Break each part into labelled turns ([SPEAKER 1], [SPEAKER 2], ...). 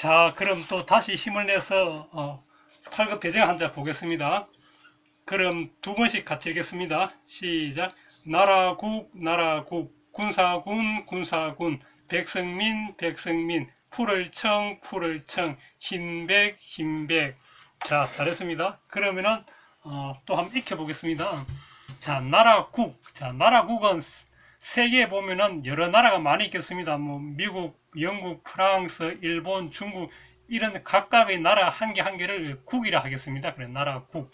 [SPEAKER 1] 자, 그럼 또 다시 힘을 내서 어, 팔급 배정 한자 보겠습니다. 그럼 두 번씩 같이 읽겠습니다. 시작. 나라국, 나라국, 군사군, 군사군, 백성민, 백성민, 풀을 청, 풀을 청, 흰백, 흰백. 자, 잘했습니다. 그러면은 어, 또 한번 익혀 보겠습니다. 자, 나라국. 자, 나라국은 세계에 보면은 여러 나라가 많이 있겠습니다. 뭐 미국, 영국, 프랑스, 일본, 중국 이런 각각의 나라 한 개 한 개를 국이라 하겠습니다. 그래 나라 국.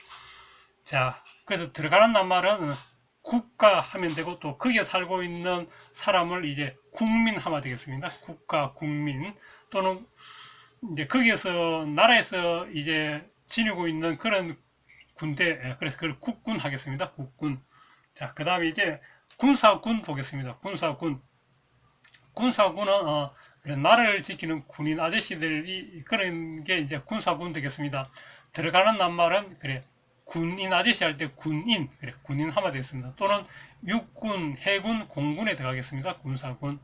[SPEAKER 1] 자, 그래서 들어가는 낱말은 국가 하면 되고 또 거기에 살고 있는 사람을 이제 국민 하면 되겠습니다. 국가, 국민 또는 이제 거기에서 나라에서 이제 지니고 있는 그런 군대 예, 그래서 그걸 국군 하겠습니다. 국군. 자, 그다음에 이제 군사군 보겠습니다. 군사군. 군사군은 어, 나라를 지키는 군인 아저씨들이 그런 게 이제 군사군 되겠습니다. 들어가는 낱말은 그래 군인 아저씨 할 때 군인 그래 군인 하면 되겠습니다. 또는 육군, 해군, 공군에 들어가겠습니다. 군사군.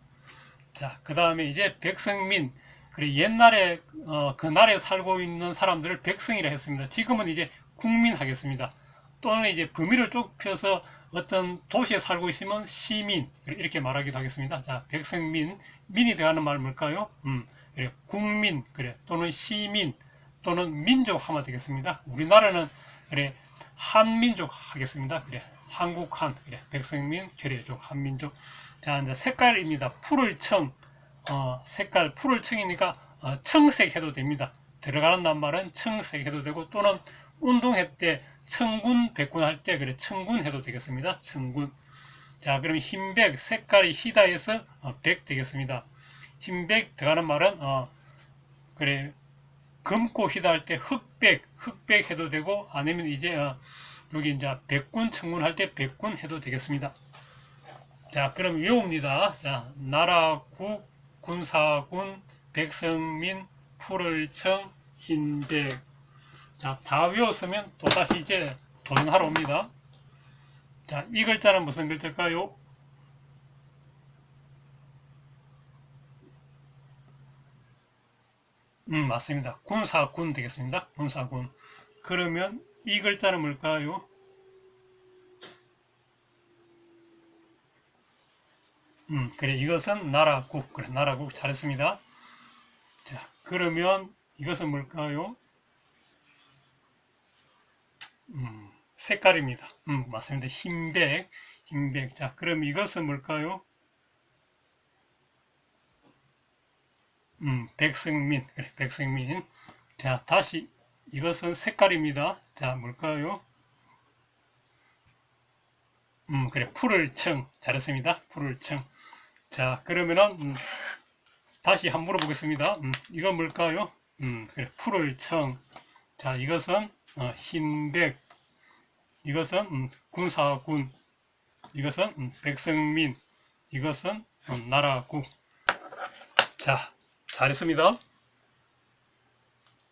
[SPEAKER 1] 자, 그 다음에 이제 백성민. 그래 옛날에 어, 그 나라에 살고 있는 사람들을 백성이라 했습니다. 지금은 이제 국민 하겠습니다. 또는 이제 범위를 좁혀서 어떤 도시에 살고 있으면 시민 이렇게 말하기도 하겠습니다. 자, 백성민, 민이 들어가는 말 뭘까요? 음, 그래 국민 그래 또는 시민 또는 민족 하면 되겠습니다. 우리나라는 그래 한민족 하겠습니다. 그래 한국한 그래 백성민 결의족 한민족. 자, 이제 색깔입니다. 푸를 청 어, 색깔 푸를 청이니까 어, 청색 해도 됩니다. 들어가는 낱말은 청색 해도 되고 또는 운동회 때 청군 백군 할 때 그래 청군 해도 되겠습니다. 청군. 자 그럼 흰백 색깔이 희다해서 어, 백 되겠습니다. 흰백 들어가는 말은 어 그래 검고 희다 할 때 흑백 흑백 해도 되고 아니면 이제 어, 여기 이제 백군 청군 할 때 백군 해도 되겠습니다. 자 그럼 외웁니다. 자 나라 국 군사군 백성민 푸를청 흰백 자, 다 외웠으면 또다시 이제 도전하러 옵니다. 자, 이 글자는 무슨 글자일까요? 음, 맞습니다. 군사군 되겠습니다. 군사군. 그러면 이 글자는 뭘까요? 음, 그래. 이것은 나라국. 그래, 나라국. 잘했습니다. 자, 그러면 이것은 뭘까요? 음, 색깔입니다. 음, 맞습니다. 흰백, 흰백. 자, 그럼 이것은 뭘까요? 음, 백성민. 그래, 백성민. 자, 다시 이것은 색깔입니다. 자, 뭘까요? 음, 그래, 푸를 청. 잘했습니다. 푸를 청. 자, 그러면은 음, 다시 한번 물어보겠습니다. 음, 이건 뭘까요? 음, 그래, 푸를 청. 자, 이것은 어, 흰백. 이것은 음, 군사군. 이것은 음, 백성민. 이것은 음, 나라국. 자, 잘했습니다.